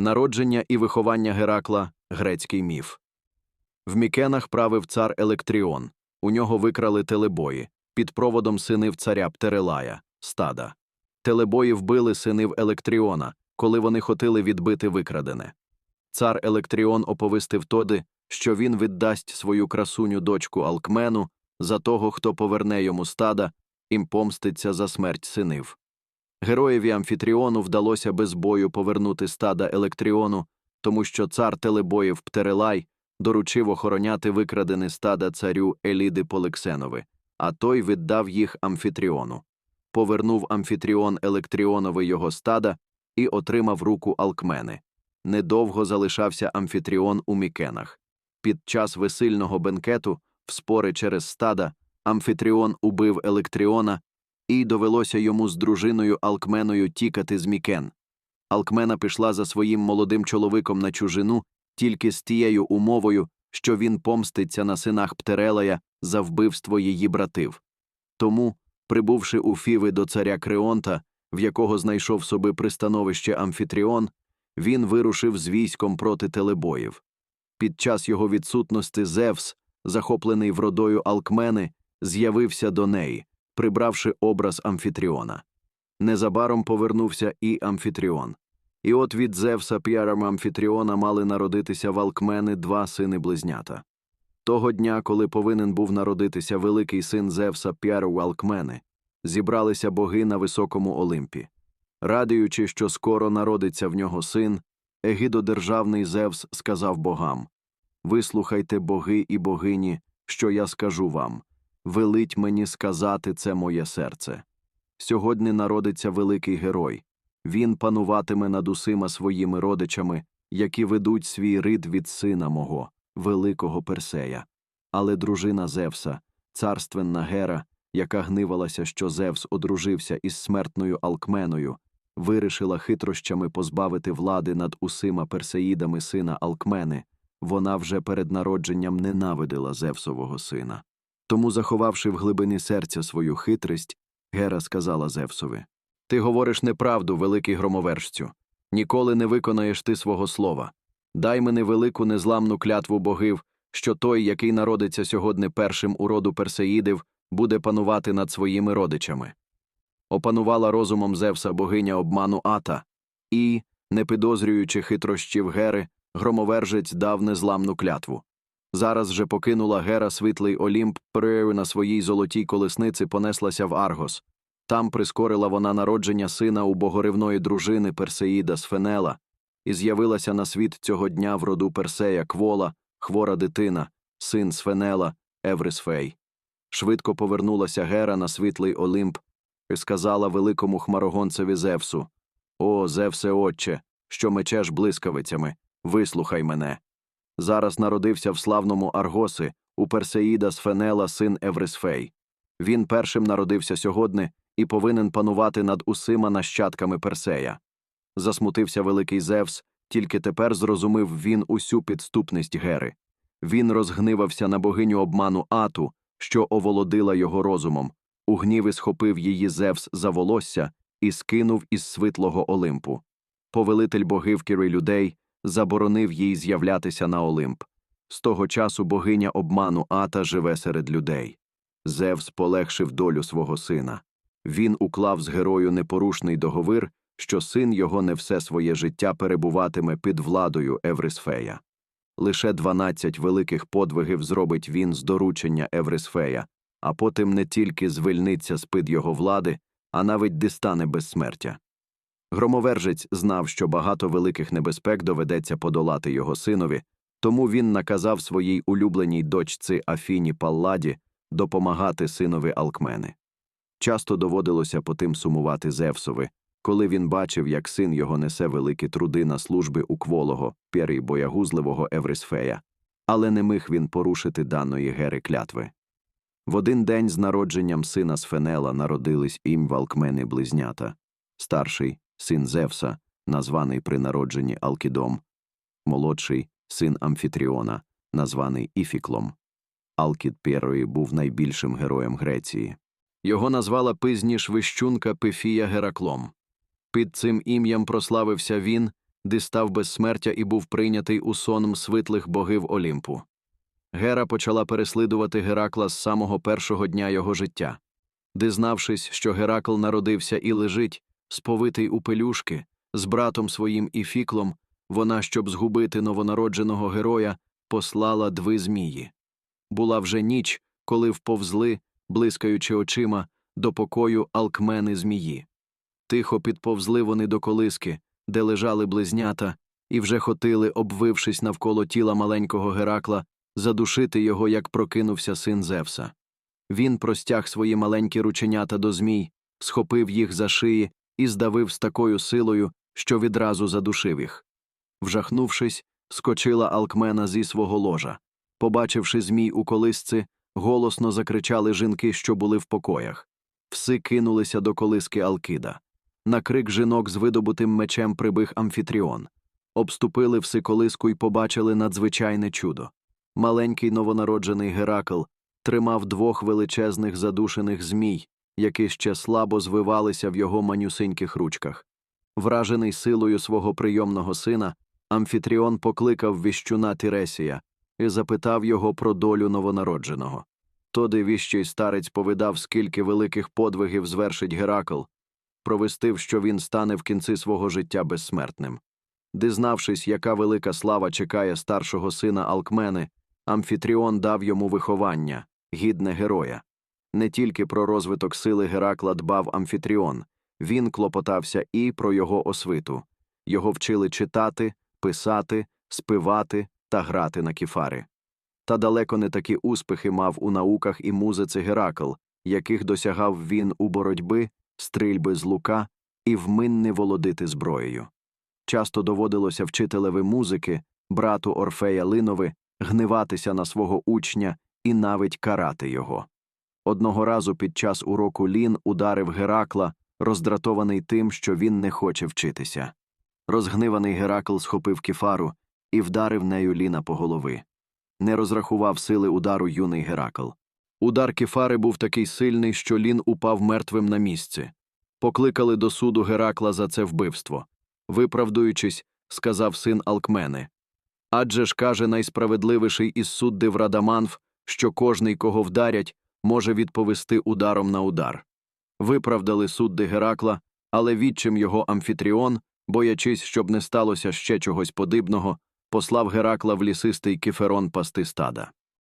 Народження і виховання Геракла грецький міф. В Мікенах правив цар Електріон. У нього викрали телебої під проводом синив царя Птерелая, стада. Телебої вбили синив Електріона, коли вони хотіли відбити викрадене. Цар Електріон оповистив Тоди, що він віддасть свою красуню дочку Алкмену за того, хто поверне йому стада, і помститься за смерть синив. Героєві Амфітріону вдалося без бою повернути стада Електріону, тому що цар телебоїв Птерелай доручив охороняти викрадене стада царю Еліди Полексенови, а той віддав їх Амфітріону. Повернув Амфітріон Електріонові його стада і отримав руку Алкмени. Недовго залишався Амфітріон у Мікенах. Під час весильного бенкету, в спори через стада, Амфітріон убив Електріона і довелося йому з дружиною Алкменою тікати з Мікен. Алкмена пішла за своїм молодим чоловіком на чужину тільки з тією умовою, що він помститься на синах Птерелая за вбивство її братив. Тому, прибувши у Фіви до царя Креонта, в якого знайшов собі пристановище Амфітріон, він вирушив з військом проти телебоїв. Під час його відсутності Зевс, захоплений вродою Алкмени, з'явився до неї, прибравши образ Амфітріона. Незабаром повернувся і Амфітріон. І от від Зевса п'ярам Амфітріона мали народитися в Алкмени два сини близнята. Того дня, коли повинен був народитися великий син Зевса п'яру Алкмени, зібралися боги на високому Олимпі. Радуючи, що скоро народиться в нього син, егидодержавний Зевс сказав богам Вислухайте, боги і богині, що я скажу вам. Велить мені сказати це моє серце. Сьогодні народиться великий герой. Він пануватиме над усіма своїми родичами, які ведуть свій рид від сина мого, великого Персея. Але дружина Зевса, царственна Гера, яка гнивалася, що Зевс одружився із смертною Алкменою, вирішила хитрощами позбавити влади над усіма персеїдами сина Алкмени, вона вже перед народженням ненавидила Зевсового сина. Тому, заховавши в глибині серця свою хитрість, Гера сказала Зевсові Ти говориш неправду, великий громовершцю. Ніколи не виконаєш ти свого слова. Дай мені велику незламну клятву богів, що той, який народиться сьогодні першим у роду персеїдів, буде панувати над своїми родичами. Опанувала розумом Зевса богиня обману Ата, і, не підозрюючи хитрощів Гери, громовержець дав незламну клятву. Зараз же покинула Гера світлий Олімп, Прею на своїй золотій колесниці понеслася в Аргос. Там прискорила вона народження сина у богоривної дружини Персеїда Сфенела, і з'явилася на світ цього дня в роду Персея Квола, хвора дитина, син Сфенела, Еврисфей. Швидко повернулася Гера на світлий Олимп і сказала великому хмарогонцеві Зевсу О, Зевсе, отче, що мечеш блискавицями, вислухай мене. Зараз народився в славному Аргоси у Персеїда Сфенела син Еврисфей. Він першим народився сьогодні і повинен панувати над усіма нащадками Персея. Засмутився великий Зевс, тільки тепер зрозумів він усю підступність Гери. Він розгнивався на богиню обману Ату, що оволодила його розумом, у гніві схопив її Зевс за волосся і скинув із світлого Олимпу. Повелитель богів Кіри людей заборонив їй з'являтися на Олимп. З того часу богиня обману Ата живе серед людей. Зевс полегшив долю свого сина. Він уклав з герою непорушний договір, що син його не все своє життя перебуватиме під владою Еврисфея. Лише дванадцять великих подвигів зробить він з доручення Еврисфея, а потім не тільки звільниться з під його влади, а навіть дістане безсмертя. Громовержець знав, що багато великих небезпек доведеться подолати його синові, тому він наказав своїй улюбленій дочці Афіні Палладі допомагати синові Алкмени. Часто доводилося по тим сумувати Зевсови, коли він бачив, як син його несе великі труди на служби у кволого, пєри боягузливого Еврисфея, але не міг він порушити даної гери клятви. В один день з народженням сина Сфенела народились ім Валкмени близнята, старший син Зевса, названий при народженні Алкідом, молодший син Амфітріона, названий Іфіклом. Алкід Пєрої був найбільшим героєм Греції. Його назвала пизніш вищунка Пифія Гераклом. Під цим ім'ям прославився він, дістав безсмертя і був прийнятий у сон свитлих богів Олімпу. Гера почала переслідувати Геракла з самого першого дня його життя. Дизнавшись, що Геракл народився і лежить, сповитий у пелюшки, з братом своїм і фіклом, вона, щоб згубити новонародженого героя, послала дві змії. Була вже ніч, коли вповзли, блискаючи очима, до покою алкмени змії. Тихо підповзли вони до колиски, де лежали близнята, і вже хотіли, обвившись навколо тіла маленького Геракла, задушити його, як прокинувся син Зевса. Він простяг свої маленькі рученята до змій, схопив їх за шиї і здавив з такою силою, що відразу задушив їх. Вжахнувшись, скочила Алкмена зі свого ложа. Побачивши змій у колисці, голосно закричали жінки, що були в покоях. Вси кинулися до колиски Алкида. На крик жінок з видобутим мечем прибіг амфітріон. Обступили вси колиску і побачили надзвичайне чудо. Маленький новонароджений Геракл тримав двох величезних задушених змій, які ще слабо звивалися в його манюсиньких ручках. Вражений силою свого прийомного сина, Амфітріон покликав віщуна Тіресія і запитав його про долю новонародженого. Тоді віщий старець повидав, скільки великих подвигів звершить Геракл, провестив, що він стане в кінці свого життя безсмертним. Дизнавшись, яка велика слава чекає старшого сина Алкмени, Амфітріон дав йому виховання, гідне героя. Не тільки про розвиток сили Геракла дбав Амфітріон, він клопотався і про його освиту. Його вчили читати, писати, спивати та грати на кіфари. Та далеко не такі успіхи мав у науках і музиці Геракл, яких досягав він у боротьби, стрільби з лука і вминне володити зброєю. Часто доводилося вчителеві музики, брату Орфея Линови, гниватися на свого учня і навіть карати його. Одного разу під час уроку Лін ударив Геракла, роздратований тим, що він не хоче вчитися. Розгниваний Геракл схопив кефару і вдарив нею Ліна по голови. Не розрахував сили удару юний Геракл. Удар кефари був такий сильний, що Лін упав мертвим на місці. Покликали до суду Геракла за це вбивство. Виправдуючись, сказав син Алкмени. Адже ж каже найсправедливіший із суддив Радаманф, що кожний, кого вдарять, може відповісти ударом на удар. Виправдали судди Геракла, але відчим його Амфітріон, боячись, щоб не сталося ще чогось подібного, послав Геракла в лісистий кеферон пасти стада.